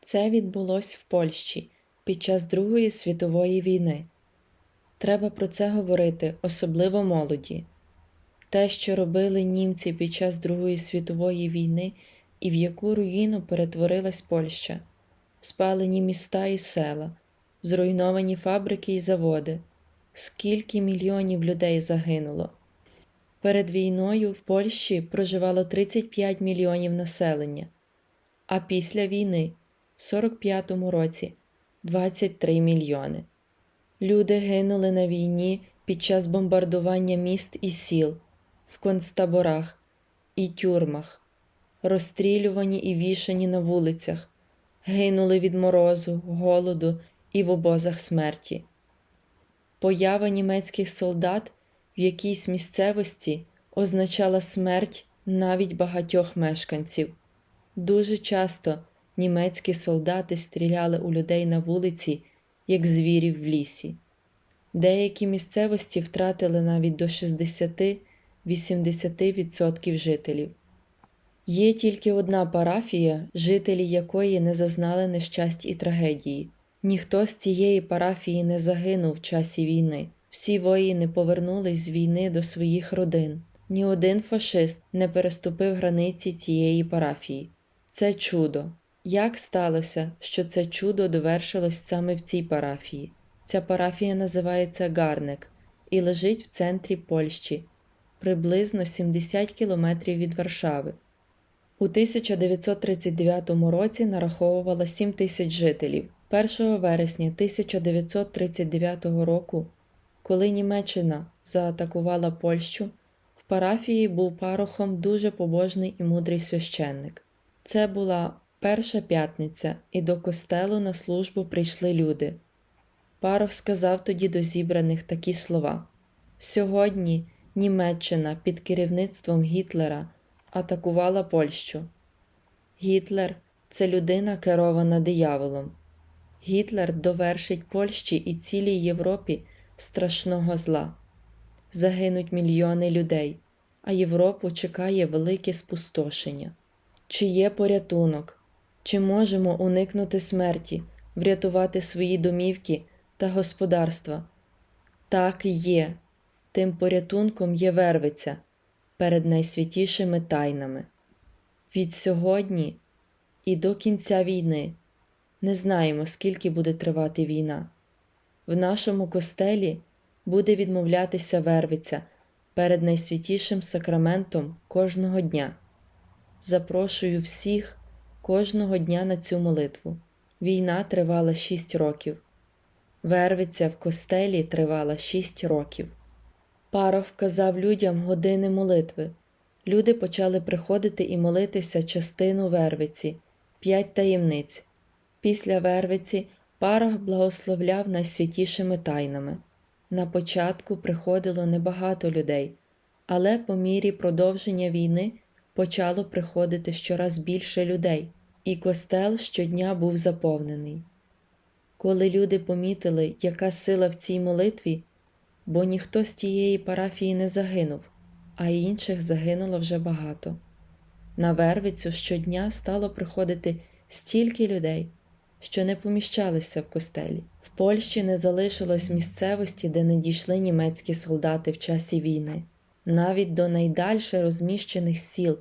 Це відбулось в Польщі під час Другої світової війни. Треба про це говорити, особливо молоді. Те, що робили німці під час Другої світової війни і в яку руїну перетворилась Польща, спалені міста і села, зруйновані фабрики і заводи, скільки мільйонів людей загинуло. Перед війною в Польщі проживало 35 мільйонів населення, а після війни в 45-му році 23 мільйони. Люди гинули на війні під час бомбардування міст і сіл, в концтаборах і тюрмах, розстрілювані і вішані на вулицях, гинули від морозу, голоду і в обозах смерті. Поява німецьких солдат в якійсь місцевості означала смерть навіть багатьох мешканців. Дуже часто німецькі солдати стріляли у людей на вулиці, як звірів в лісі. Деякі місцевості втратили навіть до 60-80% жителів. Є тільки одна парафія, жителі якої не зазнали нещасть і трагедії. Ніхто з цієї парафії не загинув в часі війни. Всі воїни повернулись з війни до своїх родин. Ні один фашист не переступив границі цієї парафії. Це чудо. Як сталося, що це чудо довершилось саме в цій парафії? Ця парафія називається Гарник і лежить в центрі Польщі, приблизно 70 кілометрів від Варшави. У 1939 році нараховувала 7 тисяч жителів. 1 вересня 1939 року, коли Німеччина заатакувала Польщу, в парафії був парохом дуже побожний і мудрий священник. Це була перша п'ятниця, і до костелу на службу прийшли люди. Парох сказав тоді до зібраних такі слова: Сьогодні Німеччина під керівництвом Гітлера атакувала Польщу. Гітлер це людина, керована дияволом. Гітлер довершить Польщі і цілій Європі страшного зла. Загинуть мільйони людей, а Європу чекає велике спустошення. Чи є порятунок? Чи можемо уникнути смерті, врятувати свої домівки та господарства? Так є. Тим порятунком є вервиця перед найсвятішими тайнами. Від сьогодні і до кінця війни не знаємо, скільки буде тривати війна. В нашому костелі буде відмовлятися вервиця перед найсвятішим сакраментом кожного дня. Запрошую всіх кожного дня на цю молитву. Війна тривала шість років. Вервиця в костелі тривала шість років. Парох вказав людям години молитви. Люди почали приходити і молитися частину вервиці, п'ять таємниць. Після вервиці парох благословляв найсвятішими тайнами. На початку приходило небагато людей, але по мірі продовження війни почало приходити щораз більше людей, і костел щодня був заповнений. Коли люди помітили, яка сила в цій молитві, бо ніхто з тієї парафії не загинув, а інших загинуло вже багато. На вервицю щодня стало приходити стільки людей, що не поміщалися в костелі. В Польщі не залишилось місцевості, де не дійшли німецькі солдати в часі війни. Навіть до найдальше розміщених сіл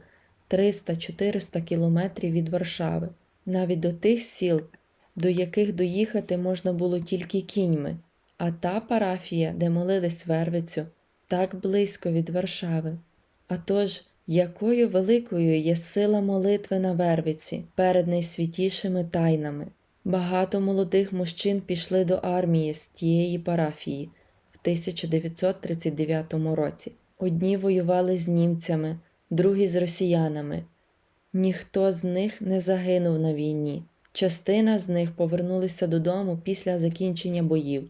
300-400 кілометрів від Варшави, навіть до тих сіл, до яких доїхати можна було тільки кіньми, а та парафія, де молились Вервицю, так близько від Варшави. А тож, якою великою є сила молитви на Вервиці перед найсвятішими тайнами. Багато молодих мужчин пішли до армії з тієї парафії в 1939 році. Одні воювали з німцями, другі з росіянами. Ніхто з них не загинув на війні. Частина з них повернулися додому після закінчення боїв,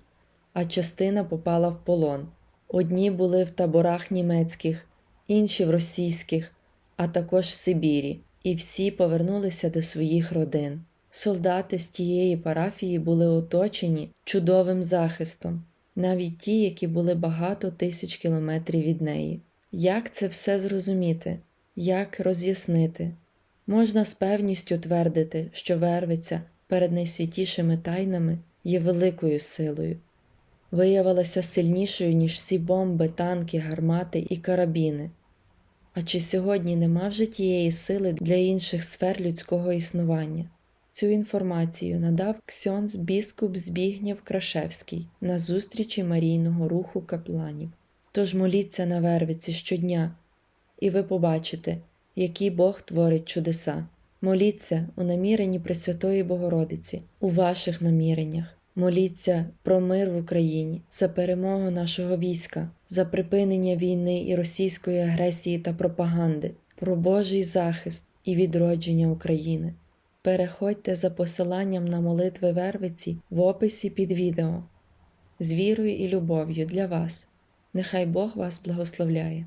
а частина попала в полон. Одні були в таборах німецьких, інші в російських, а також в Сибірі, і всі повернулися до своїх родин. Солдати з тієї парафії були оточені чудовим захистом, навіть ті, які були багато тисяч кілометрів від неї. Як це все зрозуміти, як роз'яснити? Можна з певністю твердити, що Вервиця перед найсвятішими тайнами є великою силою. Виявилася сильнішою, ніж всі бомби, танки, гармати і карабіни. А чи сьогодні нема вже тієї сили для інших сфер людського існування? Цю інформацію надав ксьонз біскуп Збігнєв Крашевський на зустрічі Марійного руху капланів. Тож моліться на вервиці щодня, і ви побачите, який Бог творить чудеса. Моліться у наміренні Пресвятої Богородиці, у ваших наміреннях. Моліться про мир в Україні, за перемогу нашого війська, за припинення війни і російської агресії та пропаганди, про Божий захист і відродження України. Переходьте за посиланням на молитви Вервиці в описі під відео. З вірою і любов'ю для вас. Нехай Бог вас благословляє.